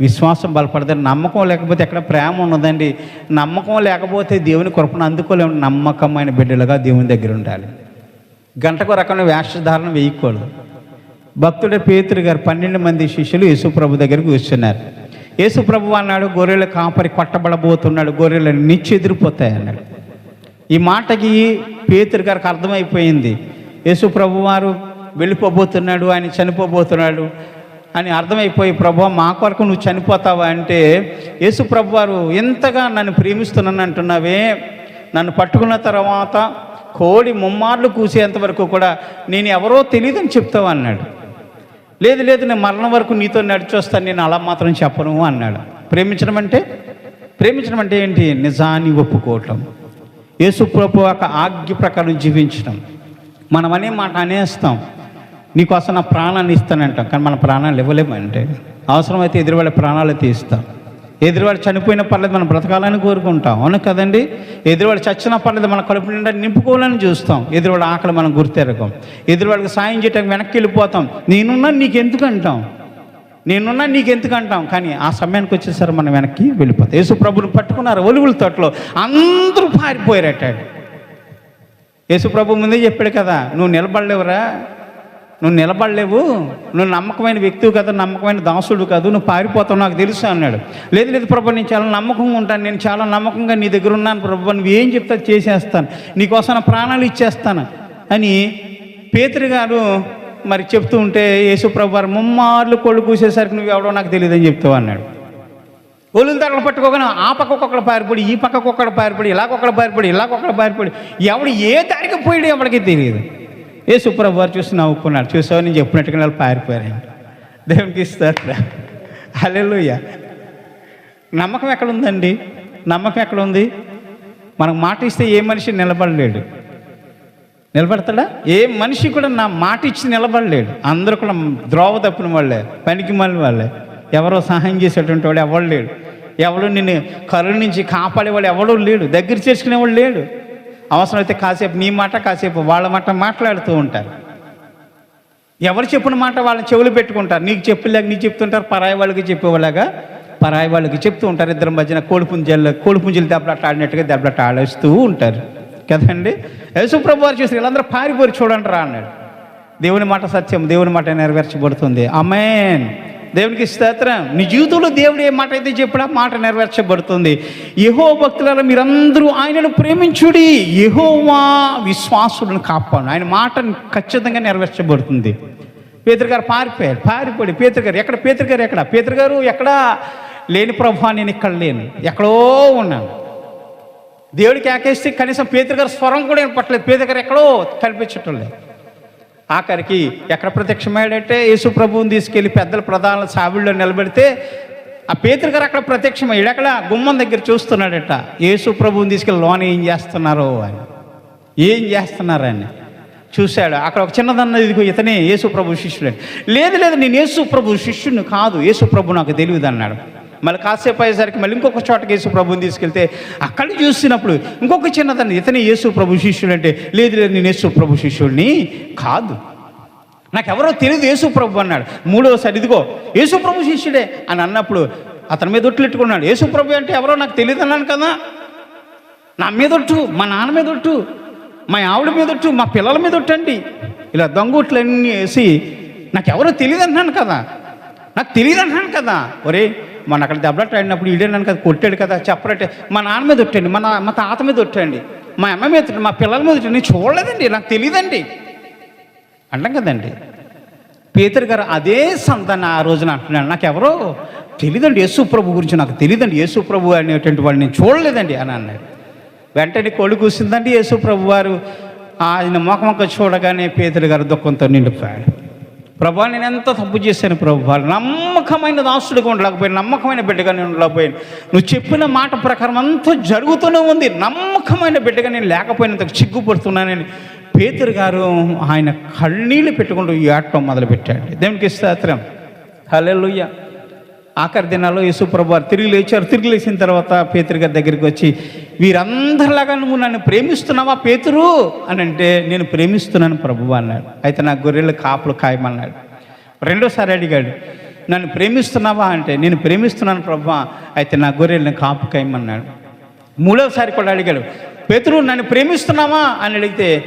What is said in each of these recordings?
విశ్వాసం బలపడదండి. నమ్మకం లేకపోతే ఎక్కడ ప్రేమ ఉన్నదండి నమ్మకం లేకపోతే దేవుని కృపను అందుకోలేము నమ్మకమైన బిడ్డలుగా దేవుని దగ్గర ఉండాలి. గంటకు రకమైన వేషధారణ వేయకూడదు. భక్తుడే పేతురు గారు పన్నెండు మంది శిష్యులు యేసుప్రభు దగ్గరికి వస్తున్నారు. యేసుప్రభు అన్నాడు గొర్రెల కాపరి కొట్టబడబోతున్నాడు గొర్రెలు నిచ్చెదిరిపోతాయి అన్నాడు. ఈ మాటకి పేతురు గారికి అర్థమైపోయింది. యేసుప్రభు వారు వెళ్ళిపోబోతున్నాడు ఆయన చనిపోబోతున్నాడు. అని అర్థమైపోయి ప్రభు మా కొరకు నువ్వు చనిపోతావా? అంటే యేసుప్రభు వారు ఎంతగా నన్ను ప్రేమిస్తున్నాను అంటున్నావే. నన్ను పట్టుకున్న తర్వాత కోడి ముమ్మార్లు కూసేంత వరకు కూడా నేను ఎవరో తెలియదని చెప్తావు? అన్నాడు. లేదు లేదు నేను మరణం వరకు నీతో నడిచొస్తాను నేను అలా మాత్రం చెప్పను అన్నాడు. ప్రేమించడం అంటే? ప్రేమించడం అంటే ఏంటి? నిజాన్ని ఒప్పుకోవటం. యేసుప్రభు ఒక ఆజ్ఞ ప్రకారం జీవించడం మనం అనే మాట అనేస్తాం. నీకోసం నా ప్రాణాన్ని ఇస్తానంటాం. కానీ మన ప్రాణాలు ఇవ్వలేమంటే అవసరమైతే ఎదురువాళ్ళ ప్రాణాలు తీస్తాం. ఎదురువాడు చనిపోయిన పర్లేదు మనం బ్రతకాలని కోరుకుంటాం. అవును కదండి? ఎదురువాడు చచ్చిన పర్లేదు మన కడుపు నిండా నింపుకోవాలని చూస్తాం. ఎదురువాడు ఆకలి మనం గుర్తెరగం. ఎదురువాడికి సాయం చేయడానికి వెనక్కి వెళ్ళిపోతాం. నేనున్నా నీకెందుకు అంటాం? నేనున్నా నీకెందుకు అంటాం? కానీ ఆ సమయానికి వచ్చేసరి మనం వెనక్కి వెళ్ళిపోతాం. యేసు ప్రభుని పట్టుకున్నారు ఒలుగుల తోటలో. అందరూ పారిపోయారట. యేసు ప్రభు ముందే చెప్పాడు కదా నువ్వు నిలబడలేవురా. నువ్వు నిలబడలేవు. నువ్వు నమ్మకమైన వ్యక్తివి కదా నమ్మకమైన దాసుడు కాదు నువ్వు పారిపోతావు నాకు తెలుసు అన్నాడు. లేదు లేదు ప్రభు నేను చాలా నమ్మకంగా ఉంటాను. నేను చాలా నమ్మకంగా నీ దగ్గర ఉన్నాను ప్రభు. నువ్వు ఏం చెప్తా చేసేస్తాను. నీకోసం ప్రాణాలు ఇచ్చేస్తాను అని పేతురు గారు మరి చెప్తూ ఉంటే యేసు ప్రభు వారు ముమ్మార్లు కొళ్ళు కూసేసరికి నువ్వు ఎవడో నాకు తెలియదని చెప్తావు అన్నాడు. ఒళ్ళు తగల పట్టుకోగానే ఆ పక్కకొక్కడ పారిపడి ఈ పక్కకొక్కడ పారిపడి ఇలాగొక్కడ పారిపడి ఇలాగొక్కడ పారిపడి. ఎవడు ఏ దారికి పోయాడు ఎవరికి తెలియదు. ఏ సుప్రభు వారు చూసి నవ్వుకున్నాడు. చూసావు? నేను చెప్పినట్టుగా వాళ్ళు పారిపోయారు. దేవునికి ఇస్తారు హల్లెలూయా. నమ్మకం ఎక్కడ ఉందండి నమ్మకం ఎక్కడ ఉంది మనకు మాట ఇస్తే ఏ మనిషి నిలబడలేడు. నిలబడతాడా? ఏ మనిషి కూడా నా మాట ఇచ్చి నిలబడలేడు. అందరూ కూడా ద్రోవ తప్పిన వాళ్ళే పనికి మళ్ళీ వాళ్ళే. ఎవరో సహాయం చేసేటువంటి వాడు ఎవడు లేడు. ఎవడు నిన్ను కరుణించి నుంచి కాపాడేవాడు ఎవడూ లేడు. దగ్గర చేసుకునేవాడు లేడు. అవసరమైతే కాసేపు నీ మాట కాసేపు వాళ్ళ మాట మాట్లాడుతూ ఉంటారు. ఎవరు చెప్పిన మాట వాళ్ళని చెవులు పెట్టుకుంటారు. నీకు చెప్పలేక నీకు చెప్తుంటారు పరాయి వాళ్ళకి చెప్పేవాళ్ళగా పరాయి వాళ్ళకి చెప్తూ ఉంటారు. ఇద్దరి మధ్యన కోడిపుంజలు కోడిపుంజలు దెబ్బలాట ఆడినట్టుగా దెబ్బలాట ఆడేస్తూ ఉంటారు. కదండి? యశుప్రభు వారు చూసి వీళ్ళందరూ పారిపోయి చూడండి రా అన్నాడు. దేవుని మాట సత్యం దేవుని మాట నెరవేర్చబడుతుంది. అమేన్ దేవునికి స్తోత్రం. నీ జీవితంలో దేవుడు ఏ మాట అయితే చెప్పినా మాట నెరవేర్చబడుతుంది. యహో భక్తులలో మీరందరూ ఆయనను ప్రేమించుడి. యహోవా విశ్వాసులను కాపాడు. ఆయన మాట ఖచ్చితంగా నెరవేర్చబడుతుంది. పేతృగారు గారు పారిపోయారు. పారిపోయి పేతృగారు గారు ఎక్కడ? పేతృగారు గారు ఎక్కడ? పేతృగారు ఎక్కడ? లేని ప్రభా నేను ఇక్కడ లేను. ఎక్కడో ఉన్నాను. దేవుడికి ఆకేస్తే కనీసం పేతృగారు గారు స్వరం కూడా వినపట్లేదు పేదగారు గారు ఎక్కడో కనిపించటం లేదు ఆఖరికి ఎక్కడ ప్రత్యక్షమయ్యాడంటే యేసు ప్రభువుని తీసుకెళ్ళి పెద్దల ప్రధాన సావిడిలో నిలబెడితే ఆ పేతురు గారు అక్కడ ప్రత్యక్షమయ్యాడు అక్కడ గుమ్మం దగ్గర చూస్తున్నాడట. యేసు ప్రభువుని తీసుకెళ్ళి లోన ఏం చేస్తున్నారో అని. ఏం చేస్తున్నారని చూశాడు. అక్కడ ఒక చిన్నదన్న ఇదిగో ఇతనే యేసు ప్రభు శిష్యుడు. లేదు లేదు నేను యేసు ప్రభు శిష్యుని కాదు. యేసు ప్రభు నాకు తెలియదు అన్నాడు. మళ్ళీ కాసేపు అయ్యేసరికి మళ్ళీ ఇంకొక చోటకి యేసు ప్రభుని తీసుకెళ్తే అక్కడ చూసినప్పుడు ఇంకొక చిన్నదాన్ని ఇతనే యేసు ప్రభు శిష్యుడు అంటే లేదు లేదు నేను యేసు ప్రభు శిష్యుడిని కాదు. నాకు ఎవరో తెలియదు యేసు ప్రభు అన్నాడు. మూడోసారి ఇదిగో యేసు ప్రభు శిష్యుడే అని అన్నప్పుడు అతని మీద ఒట్లెట్టుకున్నాడు యేసు ప్రభు అంటే ఎవరో నాకు తెలియదు అన్నాను కదా. నా మీద ఒట్టు మా నాన్న మీద ఒట్టు మా ఆవిడ మీద ఒట్టు మా పిల్లల మీద ఒట్టండి ఇలా దొంగట్లన్నీ వేసి నాకు ఎవరో తెలియదు అంటున్నాను కదా. నాకు తెలియదు అంటున్నాను కదా. ఒరే మన అక్కడ దెబ్బలాట ఆడినప్పుడు ఈడేనాను కదా కొట్టాడు కదా చెప్పరంటే మా నాన్న మీద ఒట్టండి మా మా తాత మీద ఒట్టండి మా అమ్మ మీద మా పిల్లల మీద ఒట్టండి. నేను చూడలేదండి నాకు తెలియదండి అంటాం కదండి. పేదర్ గారు అదే సంతాన్ని ఆ రోజున అంటున్నాడు. నాకు ఎవరో తెలియదండి యేసుప్రభు గురించి నాకు తెలియదండి యేసుప్రభు అనేటువంటి వాడిని నేను చూడలేదండి అని అన్నాడు. వెంటనే కోడి కూసిందండి యేసుప్రభు వారు. ఆయన మొఖమొక్క చూడగానే పేదరి గారు దుఃఖంతో నిండిపోయాడు. ప్రభా నేను ఎంత తప్పు చేశాను ప్రభా? నమ్మకమైన దాసుడిగా ఉండలేకపోయాను నమ్మకమైన బిడ్డగా నేను ఉండలేకపోయాను. నువ్వు చెప్పిన మాట ప్రకారం అంతా జరుగుతూనే ఉంది. నమ్మకమైన బిడ్డగా నేను లేకపోయినంత చిగ్గుపడుతున్నానని పేతురు గారు ఆయన కళ్ళీళ్ళు పెట్టుకుంటూ ఈ ఆటం మొదలుపెట్టాడు. దేవునికి స్తోత్రం. హలెలుయ్య ఆఖరి దినాల్లో యేసుప్రభు వారు తిరిగి లేచారు. తిరిగి లేచిన తర్వాత పేతురు గారి దగ్గరికి వచ్చి వీరందరిలాగా నువ్వు నన్ను ప్రేమిస్తున్నావా పేతురు? అని అంటే నేను ప్రేమిస్తున్నాను ప్రభు అన్నాడు. అయితే నా గొర్రెలు కాపులు ఖాయమన్నాడు రెండోసారి అడిగాడు నన్ను ప్రేమిస్తున్నావా అంటే నేను ప్రేమిస్తున్నాను ప్రభు అయితే నా గొర్రెలను కాపు కాయమన్నాడు. మూడవసారి కూడా అడిగాడు పేతురు నన్ను ప్రేమిస్తున్నావా? అని అడిగితే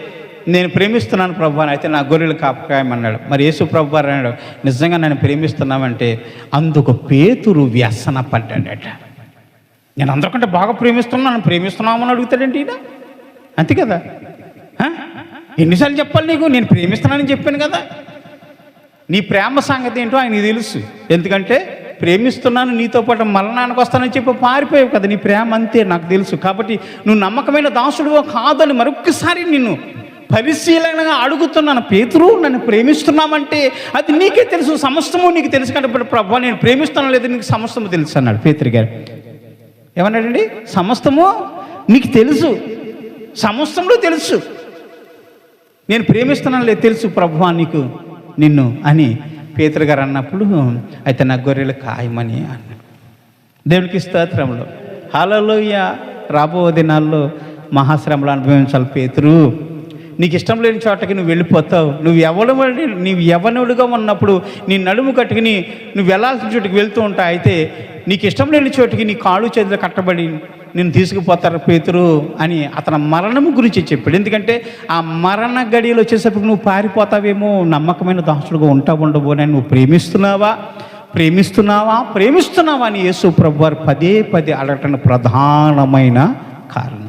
నేను ప్రేమిస్తున్నాను ప్రభు అని అయితే నా గొర్రెలు కాపకాయమన్నాడు మరి యేసు ప్రభు అన్నాడు నిజంగా నన్ను ప్రేమిస్తున్నావంటే అందుకు పేతురు వ్యసన పడ్డాడట. నేను అందరికంటే బాగా ప్రేమిస్తున్నాను ప్రేమిస్తున్నామని అడుగుతాడేంటి ఈయన? అంతే కదా? ఎన్నిసార్లు చెప్పాలి నీకు? నేను ప్రేమిస్తున్నానని చెప్పాను కదా? నీ ప్రేమ సంగతి ఏంటో ఆయనకి తెలుసు. ఎందుకంటే ప్రేమిస్తున్నాను నీతో పాటు మరణానికి వస్తానని చెప్పి పారిపోయావు కదా నీ ప్రేమ అంతే నాకు తెలుసు. కాబట్టి నువ్వు నమ్మకమైన దాసుడువో కాదని మరొక్కసారి నిన్ను పరిశీలనగా అడుగుతున్నాను. పేతురు నన్ను ప్రేమిస్తున్నామంటే అది నీకే తెలుసు సమస్తము నీకు తెలుసు కాబట్టి ఇప్పుడు నేను ప్రేమిస్తాను లేదు నీకు సమస్తము తెలుసు అన్నాడు పేతురు గారు. ఏమన్నాడండి? సమస్తము నీకు తెలుసు. సమస్తంలో తెలుసు. నేను ప్రేమిస్తున్నాను లేదు తెలుసు ప్రభు నీకు నిన్ను అని పేతురు గారు అన్నప్పుడు అయితే నా గొర్రెలు ఖాయమని అన్నాడు. దేవునికి స్తోత్రంలో హాలలోయ రాబో దినాల్లో మహాశ్రమలు అనుభవించాలి పేతురు. నీకు ఇష్టం లేని చోటకి నువ్వు వెళ్ళిపోతావు. నువ్వు ఎవడు నీవు యవనుడిగా ఉన్నప్పుడు నీ నడుము కట్టుకుని నువ్వు వెళ్ళాల్సిన చోటుకి వెళ్తూ ఉంటావు అయితే నీకు ఇష్టం లేని చోటుకి నీ కాళ్ళు చేతులు కట్టబడి నేను తీసుకుపోతారు పేతురు అని అతని మరణం గురించి చెప్పాడు. ఎందుకంటే ఆ మరణ గడియలు వచ్చేసరికి నువ్వు పారిపోతావేమో నమ్మకమైన దాసుడుగా ఉంటావు ఉండవు అని నువ్వు ప్రేమిస్తున్నావా? ప్రేమిస్తున్నావా? ప్రేమిస్తున్నావా అని యేసు ప్రభు వారు పదే పదే అడగటం ప్రధానమైన కారణం.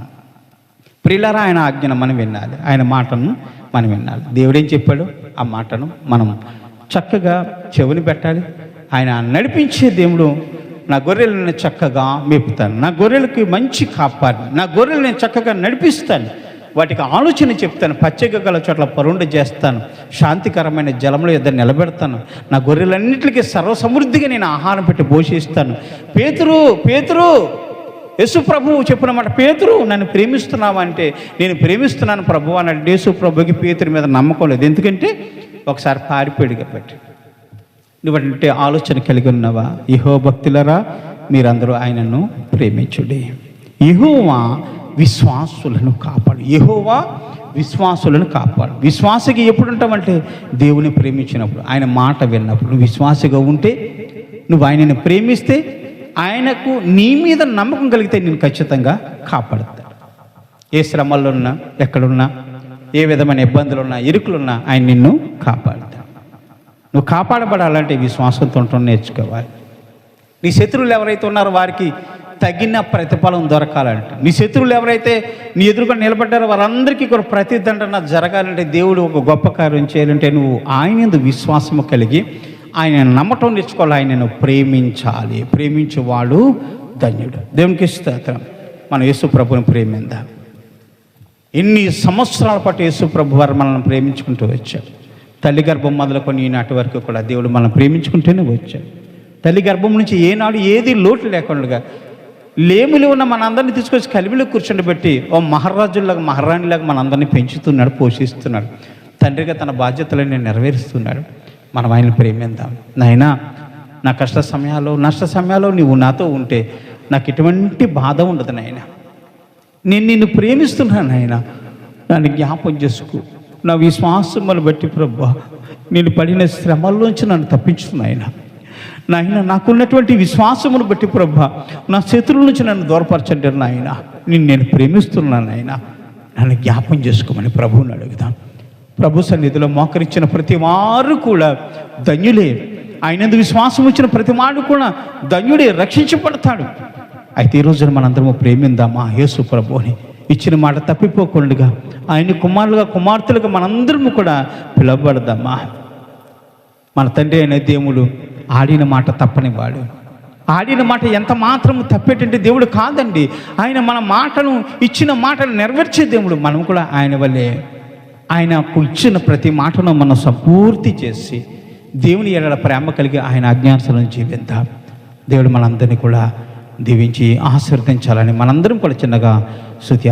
ప్రియులరా ఆయన ఆజ్ఞను మనం వినాలి. ఆయన మాటను మనం వినాలి. దేవుడు ఏం చెప్పాడు? ఆ మాటను మనం చక్కగా చెవుని పెట్టాలి. ఆయన నడిపించే దేవుడు నా గొర్రెలను నేను చక్కగా మేపుతాను నా గొర్రెలకి మంచి కాపాడు. నా గొర్రెలు నేను చక్కగా నడిపిస్తాను. వాటికి ఆలోచన చెప్తాను. పచ్చగా గల చోట్ల పరుండ చేస్తాను. శాంతికరమైన జలంలో ఇద్దరు నిలబెడతాను. నా గొర్రెలన్నింటికి సర్వసమృద్ధిగా నేను ఆహారం పెట్టి పోషిస్తాను. పేతురు పేతురు! యేసు ప్రభువు చెప్పిన మాట పేతురు నన్ను ప్రేమిస్తున్నావా? అంటే నేను ప్రేమిస్తున్నాను ప్రభు అన్నాడు యేసు ప్రభుకి పేతురు మీద నమ్మకం లేదు. ఎందుకంటే ఒకసారి పారిపోయాడు కాబట్టి నువ్వంటే ఆలోచన కలిగి ఉన్నావా? ఇహో భక్తులరా మీరందరూ ఆయనను ప్రేమించుడి. ఇహోవా విశ్వాసులను కాపాడు. ఇహోవా విశ్వాసులను కాపాడు. విశ్వాసకి ఎప్పుడు ఉంటావంటే దేవుని ప్రేమించినప్పుడు ఆయన మాట విన్నప్పుడు. నువ్వు విశ్వాసగా ఉంటే నువ్వు ఆయనను ప్రేమిస్తే ఆయనకు నీ మీద నమ్మకం కలిగితే నేను ఖచ్చితంగా కాపాడుతాను ఏ శ్రమల్లో ఉన్నా ఎక్కడున్నా ఏ విధమైన ఇబ్బందులు ఉన్నా ఇరుకులున్నా ఆయన నిన్ను కాపాడుతాడు నువ్వు కాపాడబడాలంటే విశ్వాసంతో ఉండటం నేర్చుకోవాలి. నీ శత్రువులు ఎవరైతే ఉన్నారో వారికి తగిన ప్రతిఫలం దొరకాలంటే నీ శత్రువులు ఎవరైతే నీ ఎదురుగా నిలబడ్డారో వారందరికీ కూడా ప్రతిదండన జరగాలంటే దేవుడు ఒక గొప్ప కార్యం చేయాలంటే నువ్వు ఆయన విశ్వాసము కలిగి ఆయన నమ్మటం నేర్చుకోవాలి ఆయనను ప్రేమించాలి. ప్రేమించేవాడు ధన్యుడు. దేవునికి స్తోత్రం. మనం యేసు ప్రభుని ప్రేమిందాం. ఎన్ని సంవత్సరాల పాటు యేసు ప్రభు వారు మనల్ని ప్రేమించుకుంటూ వచ్చారు. తల్లి గర్భం మొదలుకొని ఈనాటి వరకు కూడా దేవుడు మనల్ని ప్రేమించుకుంటూనే వచ్చాడు తల్లి గర్భం నుంచి ఏనాడు ఏది లోటు లేకుండా లేములు ఉన్న మనందరినీ తీసుకొచ్చి కలిమిలో కూర్చుండబెట్టి ఓ మహారాజులాగా మహారాణిలాగా మనందరినీ పెంచుతున్నాడు పోషిస్తున్నాడు. తండ్రిగా తన బాధ్యతలన్నీ నెరవేరుస్తున్నాడు. మనం ఆయన ప్రేమిద్దాం. నాయనా నా కష్ట సమయాల్లో నష్ట సమయాల్లో నీవు నాతో ఉంటే నాకు ఎటువంటి బాధ ఉండదు నాయనా. నేను నిన్ను ప్రేమిస్తున్నాను ఆయన నన్ను జ్ఞాపం చేసుకో. నా విశ్వాసములు బట్టి ప్రభు నేను పడిన శ్రమల్లోంచి నన్ను తప్పించుకున్నాయన నాయన. నాకున్నటువంటి విశ్వాసమును బట్టి ప్రభ నా శత్రువుల నుంచి నన్ను దూరపరచండి నాయన. నిన్ను నేను ప్రేమిస్తున్నాను ఆయన నన్ను జ్ఞాపం చేసుకోమని ప్రభువుని అడుగుదాం. ప్రభు సన్నిధిలో మోకరించిన ప్రతి వారు కూడా ధన్యులే. ఆయన విశ్వాసం వచ్చిన ప్రతి వాడు కూడా ధన్యుడే రక్షించబడతాడు. అయితే ఈ రోజున మనందరము ప్రేమిందామా? యేసు ప్రభుని ఇచ్చిన మాట తప్పిపోకుండా ఆయన కుమారులుగా కుమార్తెలుగా మనందరము కూడా పిలవబడదామా? మన తండ్రి అయిన దేవుడు ఆడిన మాట తప్పనివాడు. ఆడిన మాట ఎంత మాత్రము తప్పేటంటే దేవుడు కాదండి. ఆయన మన మాటను ఇచ్చిన మాటను నెరవేర్చే దేవుడు. మనం కూడా ఆయన వల్లే. ఆయనకు ఇచ్చిన ప్రతి మాటను మనం సంపూర్తి చేసి దేవుని ఎడల ప్రేమ కలిగి ఆయన అజ్ఞానసలను జీవిద్దాం. దేవుడు మనందరినీ కూడా దీవించి ఆశీర్వదించాలని మనందరం కూడా చిన్నగా శృతి